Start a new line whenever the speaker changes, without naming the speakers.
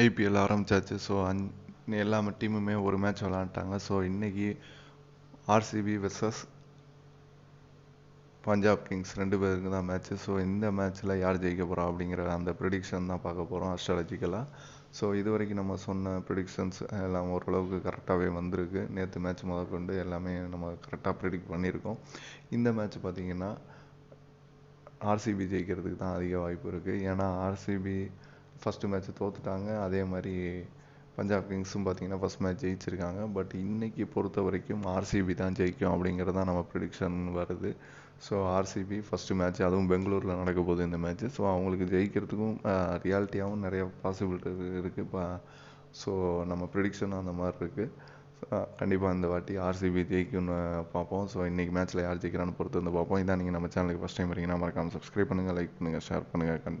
IPL ஆரம்பிச்சாச்சு. So அந் எல்லா டீமுமே ஒரு மேட்ச் விளாண்டாங்க ஸோ இன்றைக்கி ஆர்சிபி வெர்சஸ் பஞ்சாப் கிங்ஸ் ரெண்டு பேருக்கு தான் மேட்ச்சு ஸோ இந்த மேட்ச்சில் யார் ஜெயிக்க போகிறா அப்படிங்கிற அந்த ப்ரிடிக்ஷன் தான் பார்க்க போகிறோம் அஸ்ட்ராலஜிக்கலாக ஸோ இது வரைக்கும் நம்ம சொன்ன ப்ரிடிக்ஷன்ஸ் எல்லாம் ஓரளவுக்கு கரெக்டாகவே வந்திருக்கு. நேற்று மேட்ச் முதற்கொண்டு எல்லாமே நம்ம கரெக்டாக ப்ரிடிக்ட் பண்ணியிருக்கோம். இந்த மேட்ச் பார்த்திங்கன்னா ஆர்சிபி ஜெயிக்கிறதுக்கு தான் அதிக வாய்ப்பு இருக்குது ஏன்னா ஆர்சிபி ஃபஸ்ட்டு மேட்ச் தோத்துட்டாங்க. அதே மாதிரி பஞ்சாப் கிங்ஸும் பார்த்தீங்கன்னா ஃபஸ்ட் மேட்ச் ஜெயிச்சிருக்காங்க. பட் இன்னைக்கு பொறுத்த வரைக்கும் ஆர்சிபி தான் ஜெயிக்கும் அப்படிங்கிறது தான் நம்ம ப்ரிடிக்ஷன் வருது. ஸோ ஆர்சிபி ஃபஸ்ட்டு மேட்ச் அதுவும் பெங்களூரில் நடக்க போகுது இந்த மேட்ச்சு ஸோ அவங்களுக்கு ஜெயிக்கிறதுக்கும் ரியாலிட்டியாகவும் நிறைய பாசிபிலிட்டி இருக்குது இப்போ ஸோ நம்ம ப்ரிடிக்ஷனும் அந்த மாதிரி இருக்குது கண்டிப்பாக இந்த வாட்டி ஆர்சிபி ஜெயிக்கும்னு பார்ப்போம். ஸோ இன்றைக்கி மேட்ச்சில் யார் ஜெயிக்கிறான்னு பொறுத்து வந்து பார்ப்போம். இதான் நீங்கள் நம்ம சேனலுக்கு ஃபஸ்ட் டைம் வரீங்கன்னா மறக்காமல் சப்ஸ்கிரைப் பண்ணுங்கள் லைக் பண்ணுங்கள் ஷேர் பண்ணுங்கள் கண்